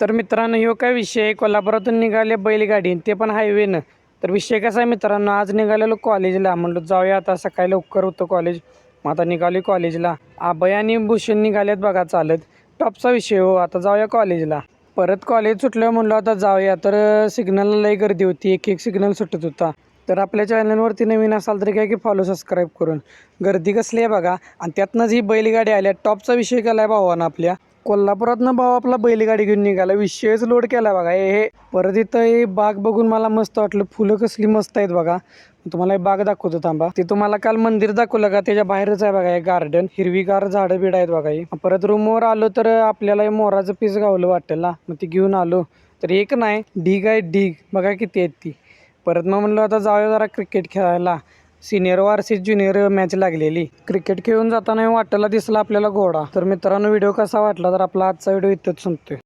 तर मित्रांनो ह्यो काय विषय आहे? कोल्हापुरातून निघाले बैलगाडी ते पण हायवेनं तर विषय कसा आहे मित्रांनो? आज निघालेलो कॉलेजला म्हणलं जाऊया आता सकाळी लवकर होतं कॉलेज मग आता निघाली कॉलेजला अभय आणि भूषण निघालेत बघा चालत. टॉपचा विषय हो. आता जाऊया कॉलेजला परत कॉलेज सुटलं म्हणलं आता जाऊया. तर सिग्नलला लई गर्दी होती. एक एक सिग्नल सुटत होता. तर आपल्या चॅनलवरती नवीन असाल तरी काय की फॉलो सबस्क्राईब करून. गर्दी कसली आहे बघा. आणि त्यातनंच ही बैलगाडी आल्या टॉपचा विषय केला आहे भावानं आपल्या. कोल्हापुरातनं भाऊ आपला बैलगाडी घेऊन निघाला. विषयच लोड केला बघा. हे परत इथं हे बाग बघून मला मस्त वाटलं. फुलं कसली मस्त आहेत बघा. तुम्हाला बाग दाखवतो थांबा. ते तुम्हाला काल मंदिर दाखवलं का? त्याच्या बाहेरच आहे बघा हे गार्डन हिरवीगार झाडं बिड आहेत बघा हे. परत रूमवर आलो तर आपल्याला हे मोराचं पीस गावलं वाटेल ना. मग ते घेऊन आलो. तर एक नाही ढीग आहे ढीग. बघा किती आहेत ती. परत मग म्हणलं आता जाऊया जरा क्रिकेट खेळायला. सिनियर वारसी ज्युनियर मॅच लागलेली. क्रिकेट खेळून जाताना वाटेला दिसला आपल्याला घोडा. तर मित्रांनो व्हिडिओ कसा वाटला? तर आपला आजचा व्हिडिओ इथंच संपतोय.